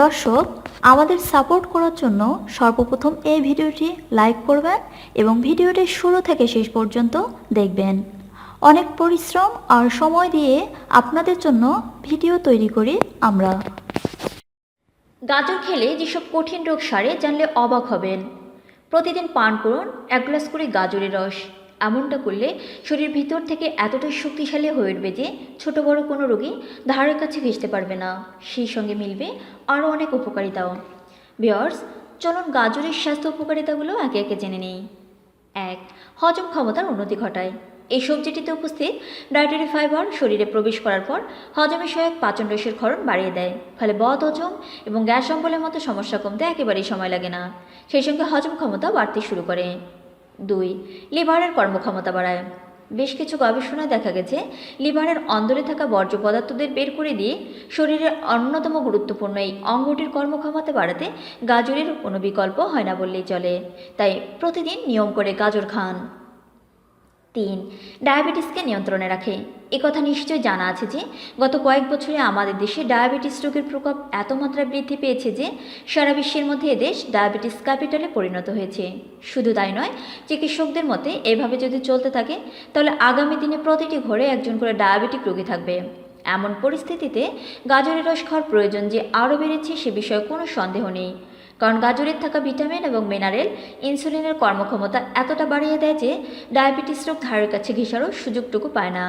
দর্শক, আমাদের সাপোর্ট করার জন্য সর্বপ্রথম এই ভিডিওটি লাইক করবেন এবং ভিডিওটি শুরু থেকে শেষ পর্যন্ত দেখবেন। অনেক পরিশ্রম আর সময় দিয়ে আপনাদের জন্য ভিডিও তৈরি করি আমরা। গাজর খেলে যেসব কঠিন রোগ সারে জানলে অবাক হবেন। প্রতিদিন পান করুন এক গ্লাস করে গাজরের রস। এমনটা করলে শরীর ভিতর থেকে এতটাই শক্তিশালী হয়ে উঠবে যে ছোট বড় কোনো রোগী ধারের কাছে ঘেঁষতে পারবে না। সেই সঙ্গে মিলবে আরও অনেক উপকারিতাও। বিয়ার্স চলুন গাজরের স্বাস্থ্য উপকারিতাগুলো একে একে জেনে নেই। এক, হজম ক্ষমতার উন্নতি ঘটায়। এই সবজিটিতে উপস্থিত ডায়েটারি ফাইবার শরীরে প্রবেশ করার পর হজমের সহায়ক পাচন রসের ক্ষরণ বাড়িয়ে দেয়। ফলে বদ হজম এবং গ্যাস অম্বলের মতো সমস্যা কমতে একেবারেই সময় লাগে না। সেই সঙ্গে হজম ক্ষমতা বাড়তে শুরু করে। দুই, লিভারের কর্মক্ষমতা বাড়ায়। বেশ কিছু গবেষণায় দেখা গেছে, লিভারের অন্দরে থাকা বর্জ্য পদার্থদের বের করে দিয়ে শরীরের অন্যতম গুরুত্বপূর্ণ এই অঙ্গটির কর্মক্ষমতা বাড়াতে গাজরের কোনো বিকল্প হয় না বললেই চলে। তাই প্রতিদিন নিয়ম করে গাজর খান। তিন, ডায়াবেটিসকে নিয়ন্ত্রণে রাখে। কথা নিশ্চয়ই জানা আছে যে, গত কয়েক বছরে আমাদের দেশে ডায়াবেটিস রোগের প্রকোপ এত মাত্রায় বৃদ্ধি পেয়েছে যে, সারা বিশ্বের মধ্যে এদেশ ডায়াবেটিস ক্যাপিটালে পরিণত হয়েছে। শুধু তাই নয়, চিকিৎসকদের মতে এভাবে যদি চলতে থাকে, তাহলে আগামী দিনে প্রতিটি ঘরে একজন করে ডায়াবেটিক রোগী থাকবে। এমন পরিস্থিতিতে গাজরের রস খাওয়ার প্রয়োজন যে আরও বেড়েছে সে বিষয়ে কোনো সন্দেহ নেই। কারণ গাজরের থাকা ভিটামিন এবং মিনারেল, ইনসুলিনের কর্মক্ষমতা এতটা বাড়িয়ে দেয় যে ডায়াবেটিস রোগ ধারের কাছে ঘেঁষারও সুযোগটুকু পায় না।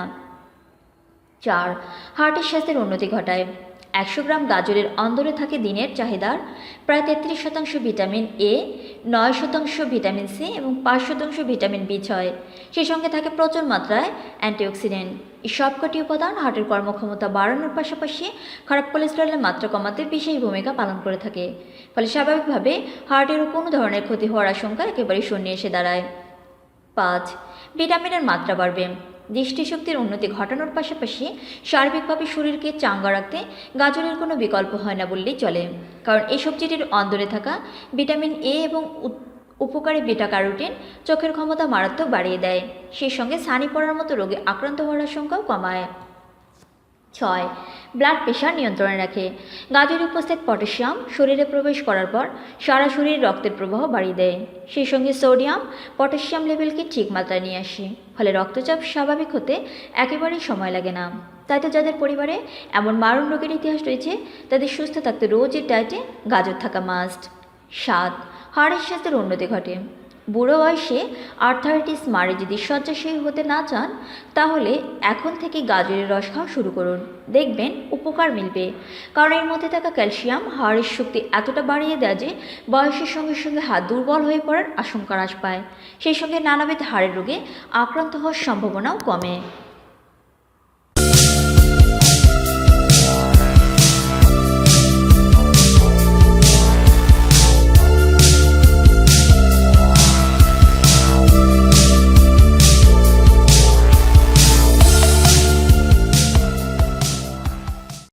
চার হার্টের স্বাস্থ্যের উন্নতি ঘটায়। একশো গ্রাম গাজরের অন্দরে থাকে দিনের চাহিদার প্রায় তেত্রিশ শতাংশ ভিটামিন এ, নয় শতাংশ ভিটামিন সি এবং পাঁচ শতাংশ ভিটামিন বি ছয়। সেই সঙ্গে থাকে প্রচুর মাত্রায় অ্যান্টিঅক্সিডেন্ট। সবকটি উপাদান হার্টের কর্মক্ষমতা বাড়ানোর পাশাপাশি খারাপ কোলেস্টেরলের মাত্রা কমাতে বিশেষ ভূমিকা পালন করে থাকে। ফলে স্বাভাবিকভাবে হার্টেরও কোনো ধরনের ক্ষতি হওয়ার আশঙ্কা একেবারেই শূন্য এসে দাঁড়ায়। পাঁচ, ভিটামিনের মাত্রা বাড়বে। দৃষ্টিশক্তির উন্নতি ঘটানোর পাশাপাশি সার্বিকভাবে শরীরকে চাঙ্গা রাখতে গাজরের কোনো বিকল্প হয় না বললেই চলে। কারণ এই সবজিটির অন্দরে থাকা ভিটামিন এ এবং উপকারী বিটা ক্যারোটিন চোখের ক্ষমতা মারাত্মক বাড়িয়ে দেয়। সেই সঙ্গে সানি পড়ার মতো রোগে আক্রান্ত হওয়ার আশঙ্কাও কমায়। ছয় ব্লাড প্রেশার নিয়ন্ত্রণে রাখে। গাজরে উপস্থিত পটাশিয়াম শরীরে প্রবেশ করার পর সারা শরীর রক্তের প্রবাহ বাড়িয়ে দেয়। সেই সঙ্গে সোডিয়াম, পটাশিয়াম লেভেলকে ঠিক মাত্রায় নিয়ে আসে। ফলে রক্তচাপ স্বাভাবিক হতে একেবারেই সময় লাগে না। তাই তো যাদের পরিবারে এমন মারণ রোগের ইতিহাস রয়েছে, তাদের সুস্থ থাকতে রোজের ডায়েটে গাজর থাকা মাস্ট সাত, হাড়ের স্বাস্থ্যের উন্নতি ঘটে। বুড়ো বয়সে আর্থারাইটিস মারে যদি শয্যাশয়ী হতে না চান, তাহলে এখন থেকে গাজরের রস খাওয়া শুরু করুন। দেখবেন উপকার মিলবে। কারণ এর মধ্যে থাকা ক্যালসিয়াম হাড়ের শক্তি এতটা বাড়িয়ে দেয় যে বয়সের সঙ্গে সঙ্গে হাত দুর্বল হয়ে পড়ার আশঙ্কা হ্রাস পায়। সেই সঙ্গে নানাবিধ হাড়ের রোগে আক্রান্ত হওয়ার সম্ভাবনাও কমে।